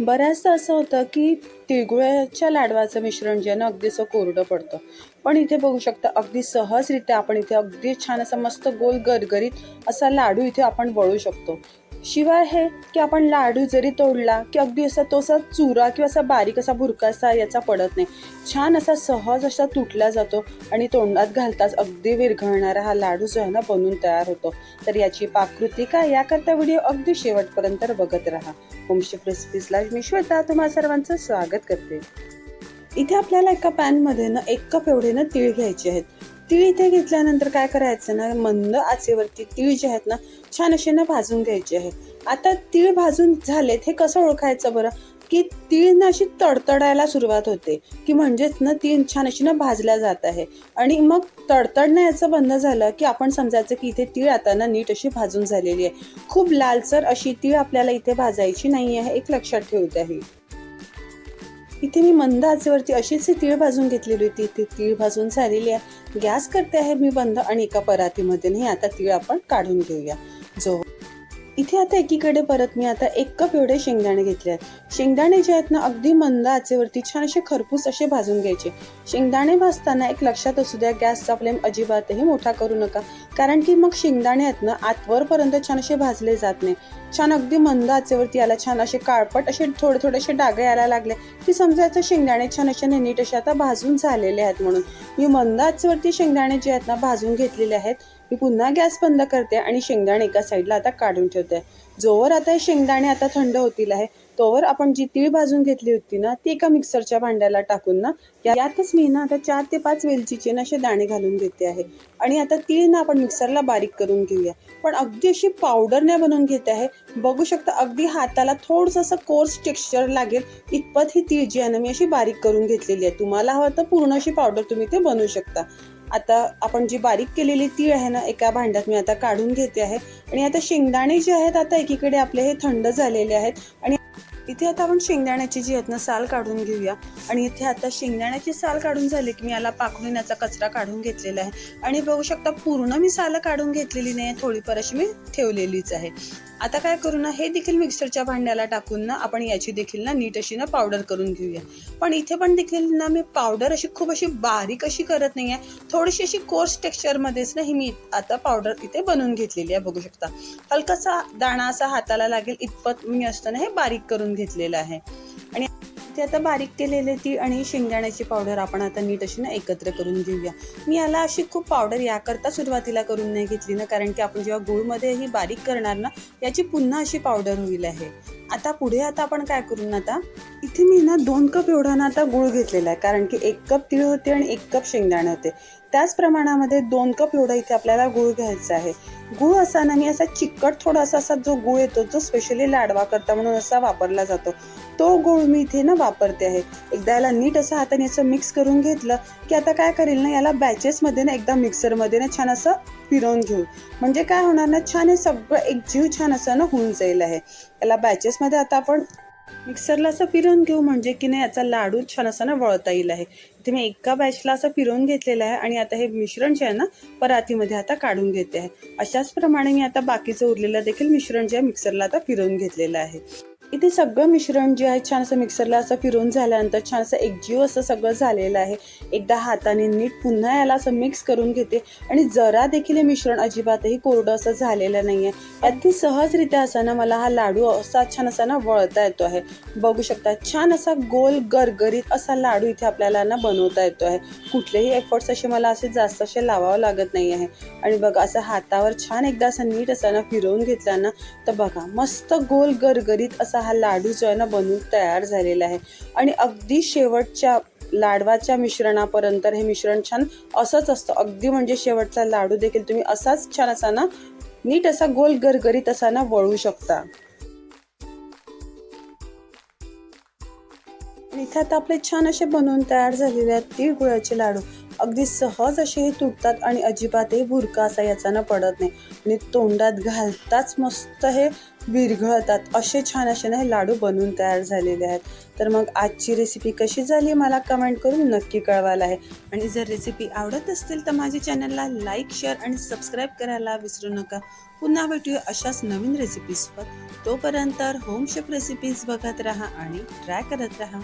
बऱ्याचदा असं होतं की तिळगुळ्याच्या लाडवाचं मिश्रण जे ना अगदी असं कोरडं पडतं. पण इथे बघू शकता अगदी सहजरित्या आपण इथे अगदी छान असं मस्त गोल गरगरीत असा लाडू इथे आपण वळू शकतो. शिवाय हे की आपण लाडू जरी तोडला की अगदी असा तो असा चुरा किंवा असा बारीक असा भुरका असा याचा पडत नाही. छान असा सहज असा तुटला जातो आणि तोंडात घालताच अगदी विरघळणारा हा लाडू जो आहे ना बनून तयार होतो. तर याची पाककृती काय? याकरता व्हिडिओ अगदी शेवटपर्यंत बघत राहा. होमशेफ रेसिपीजला मी श्वेता. तुम्हाला सर्वांचं स्वागत करते. इथे आपल्याला एका पॅनमध्ये ना एक कप एवढे ना तीळ घ्यायचे आहेत. तीळ इथे घेतल्यानंतर काय करायचं ना मंद आचेवरती तीळ जे आहेत ना छान असे ना भाजून घ्यायचे आहेत. आता तीळ भाजून झालेत हे कसं ओळखायचं बरं? की तीळ ना अशी तडतडायला सुरुवात होते की म्हणजेच ना तीळ छान अशी ना भाजल्या जात आहे. आणि मग तडतडणं याचं बंद झालं की आपण समजायचं की इथे तीळ आता ना नीट अशी भाजून झालेली आहे. खूप लालसर अशी तीळ आपल्याला इथे भाजायची नाही आहे एक लक्षात ठेवत आहे इथे मी मंद आचेवरती अशीच ही तीळ भाजून घेतलेली होती. ती तीळ भाजून झालेली आहे. गॅस करते आहे मी बंद आणि एका परातीमध्ये नाही आता तीळ आपण काढून घेऊया. जो इथे आता एकीकडे परत मी आता एक कप एवढे शेंगदाणे घेतले आहेत. शेंगदाणे जे आहेत ना अगदी मंद आचेवरती छान असे खरपूस असे भाजून घ्यायचे. शेंगदाणे भाजताना एक लक्षात असू द्या गॅसचा फ्लेम अजिबातही मोठा करू नका. कारण की मग शेंगदाणे आहेत ना आतवरपर्यंत छान असे भाजले जात नाही. छान अगदी मंद आचेवरती याला छान असे काळपट असे थोडे थोडे असे डागे यायला लागले. की समजायचं शेंगदाणे छान असे नीट असे आता भाजून झालेले आहेत म्हणून. मी मंद आचेवरती शेंगदाणे जे आहेत ना भाजून घेतलेले आहेत. मी पुन्हा गॅस बंद करते आणि शेंगदाणे एका साईडला आता काढून ठेवते. जोवर आता हे शेंगदाणे आता थंड होतील आहे तोवर आपण जी तीळ भाजून घेतली होती ना ती एका मिक्सरच्या भांड्याला टाकून ना यातच मी ना आता चार ते पाच वेलचीचे ना असे दाणे घालून घेते आहे. आणि आता तीळ ना आपण मिक्सरला बारीक करून घेऊया. पण अगदी अशी पावडर नाही बनवून घेते आहे. बघू शकता अगदी हाताला थोडंसं असं कोर्स टेक्स्चर लागेल इतपत ही तीळ जी आहे ना मी अशी बारीक करून घेतलेली आहे. तुम्हाला हवं तर पूर्ण अशी पावडर तुम्ही ते बनवू शकता. आता आपण जी बारीक केलेली तीळ आहे ना एका भांड्यात मी आता काढून घेते आहे. आणि आता शेंगदाणे जे आहेत आता एकीकडे आपले हे थंड झालेले आहेत. आणि इथे आता आपण शेंगदाण्याची जी आहेत ना साल काढून घेऊया. आणि इथे आता शेंगदाण्याची साल काढून झाली की मी याला पाकडून याचा कचरा काढून घेतलेला आहे. आणि बघू शकता पूर्ण मी साल काढून घेतलेली नाही थोडीफार अशी मी ठेवलेलीच आहे. आता काय करू ना हे देखील मिक्सरच्या भांड्याला टाकून ना आपण याची देखील ना नीट अशी ना पावडर करून घेऊया. पण इथे पण देखील ना मी पावडर अशी खूप अशी बारीक अशी करत नाही आहे थोडीशी अशी कोर्स टेक्स्चरमध्येच ना ही मी आता पावडर इथे बनवून घेतलेली आहे बघू शकता. हलकासा दाणा असा हाताला लागेल इतपत मी असताना हे बारीक करून घेतलेलं आहे. आणि ते आता बारीक केलेले ती आणि शेंगदाण्याची पावडर आपण आता नीट अशी ना एकत्र करून घेऊया. मी याला अशी खूप पावडर याकरता सुरुवातीला करून नाही घेतली ना कारण की आपण जेव्हा गुळमध्ये ही बारीक करणार ना याची पुन्हा अशी पावडर होईल आहे. आता पुढे आता आपण काय करू ना आता इथे मी ना दोन कप एवढा ना आता गुळ घेतलेला आहे कारण की एक कप तीळ होते आणि एक कप शेंगदाणे होते. त्याच प्रमाणामध्ये दोन कप एवढा इथे आपल्याला गुळ घ्यायचा आहे. गूळ असा ना असा चिकट थोडासा असा जो गूळ येतो जो स्पेशली लाडवा करता म्हणून असा वापरला जातो. तो गूळ मी इथे ना वापरते आहे. एकदा याला नीट असं हाताने असं मिक्स करून घेतलं की आता काय करेल ना याला बॅचेसमध्ये ना एकदा मिक्सरमध्ये ना छान असं फिरवून घेऊ. म्हणजे काय होणार ना छान हे सगळं एक जीव छान असं ना होऊन जाईल आहे. याला बॅचेसमध्ये आता आपण मिक्सरला असं फिरवून घेऊ म्हणजे की नाही याचा लाडू छान असा ना वळता येईल आहे. इथे मी एका बॅचला असं फिरवून घेतलेलं आहे आणि आता हे मिश्रण जे आहे ना परातीमध्ये आता काढून घेते आहे. अशाच प्रमाणे मी आता बाकीचं उरलेलं देखील मिश्रण जे आहे मिक्सरला आता फिरवून घेतलेलं आहे. इथे सगळं मिश्रण जे आहे छान असं मिक्सरला असं फिरवून झाल्यानंतर छान असं एकजीव असं सगळं झालेलं आहे. एकदा हाताने नीट पुन्हा याला असं मिक्स करून घेते. आणि जरा देखील हे मिश्रण अजिबातही कोरडं असं झालेलं नाही आहे अगदी सहजरित्या असा ना मला हा लाडू असा छान असा ना वळता येतो आहे. बघू शकता छान असा गोल गरगरीत असा लाडू इथे आपल्याला ना बनवता येतो आहे. कुठलेही एफर्ट्स असे मला असे जास्त असे लावावं लागत नाही आहे. आणि बघा असं हातावर छान एकदा असं नीट असा ना फिरवून घेतला ना तर बघा मस्त गोल गरगरीत असा हा लाडू जो आहे ना बनवून तयार झालेला आहे. आणि अगदी शेवटच्या लाडवाच्या मिश्रणापर्यंत हे मिश्रण छान असंच असतं. अगदी म्हणजे शेवटचा लाडू देखील तुम्ही असाच छान असा ना नीट असा गोल गरगरीत असा ना वळू शकता. इथे आता आपले छान असे बनवून तयार झालेले आहेत तीळ गुळाचे लाडू. अगदी सहज असे हे तुटतात आणि अजिबातही भुरका असा याच्यानं पडत नाही. आणि तोंडात घालताच मस्त हे विरघळतात. असे छान असे ना हे लाडू बनवून तयार झालेले आहेत. तर मग आजची रेसिपी कशी झाली मला कमेंट करून नक्की कळवायला आहे. आणि जर रेसिपी आवडत असतील तर माझ्या चॅनलला लाईक शेअर आणि सबस्क्राईब करायला विसरू नका. पुन्हा भेटूया अशाच नवीन रेसिपीजवर तोपर्यंत होम शेफ रेसिपीज बघत राहा आणि ट्राय करत राहा.